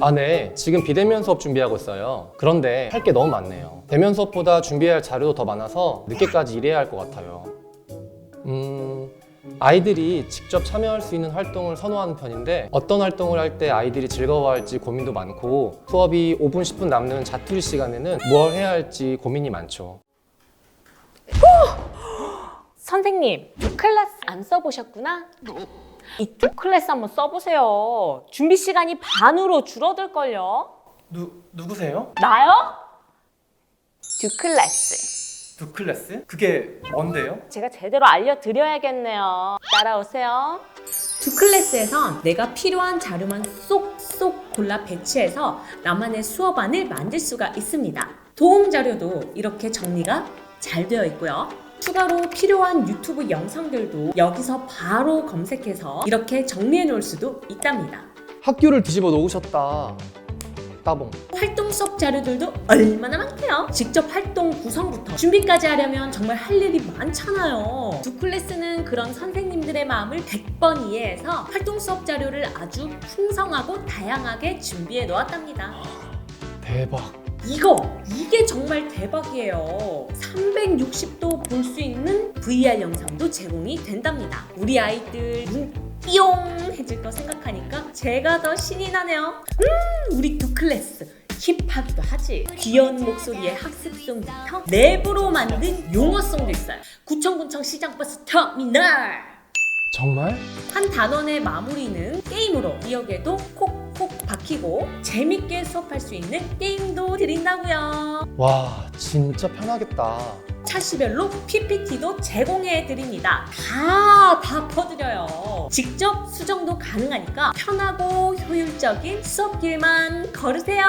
아, 네. 지금 비대면 수업 준비하고 있어요. 그런데 할 게 너무 많네요. 대면 수업보다 준비할 자료도 더 많아서 늦게까지 일해야 할 것 같아요. 음, 아이들이 직접 참여할 수 있는 활동을 선호하는 편인데 어떤 활동을 할 때 아이들이 즐거워할지 고민도 많고 수업이 5분, 10분 남는 자투리 시간에는 뭘 해야 할지 고민이 많죠. 선생님, 두 클래스 안 써보셨구나? 이두 클래스 한번 써보세요. 준비 시간이 반으로 줄어들걸요? 누 누구세요? 나요? 두 클래스. 두 클래스? 그게 뭔데요? 제가 제대로 알려드려야겠네요. 따라오세요. 두 클래스에선 내가 필요한 자료만 쏙쏙 골라 배치해서 나만의 수업안을 만들 수가 있습니다. 도움 자료도 이렇게 정리가 잘 되어 있고요. 추가로 필요한 유튜브 영상들도 여기서 바로 검색해서 이렇게 정리해 놓을 수도 있답니다. 학교를 뒤집어 놓으셨다. 따봉. 활동 수업 자료들도 얼마나 많게요. 직접 활동 구성부터 준비까지 하려면 정말 할 일이 많잖아요. 두 클래스는 그런 선생님들의 마음을 100번 이해해서 활동 수업 자료를 아주 풍성하고 다양하게 준비해 놓았답니다. 대박. 이거 이게 정말 대박이에요. 360도 볼 수 있는 VR 영상도 제공이 된답니다. 우리 아이들 눈 띠용해질 거 생각하니까 제가 더 신이 나네요. 음, 우리 두 클래스 힙하기도 하지. 귀여운 목소리의 학습송부터 랩으로 만든 용어송도 있어요. 구청군청 시장버스 터미널. 정말? 한 단원의 마무리는 게임으로 기억에도 콕 콕 박히고 재밌게 수업할 수 있는 게임도 드린다고요. 와, 진짜 편하겠다. 차시별로 PPT도 제공해 드립니다. 다, 다 퍼드려요. 직접 수정도 가능하니까 편하고 효율적인 수업길만 걸으세요.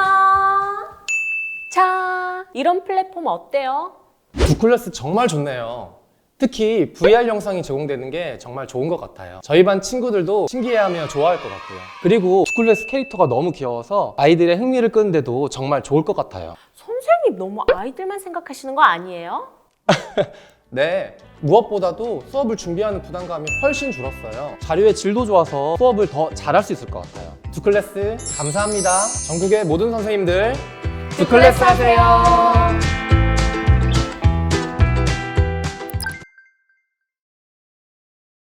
자, 이런 플랫폼 어때요? 두 클래스 정말 좋네요. 특히 VR 영상이 제공되는 게 정말 좋은 것 같아요. 저희 반 친구들도 신기해하며 좋아할 것 같고요. 그리고 두 클래스 캐릭터가 너무 귀여워서 아이들의 흥미를 끄는데도 정말 좋을 것 같아요. 선생님 너무 아이들만 생각하시는 거 아니에요? 네. 무엇보다도 수업을 준비하는 부담감이 훨씬 줄었어요. 자료의 질도 좋아서 수업을 더 잘할 수 있을 것 같아요. 두 클래스 감사합니다. 전국의 모든 선생님들 두 클래스 하세요.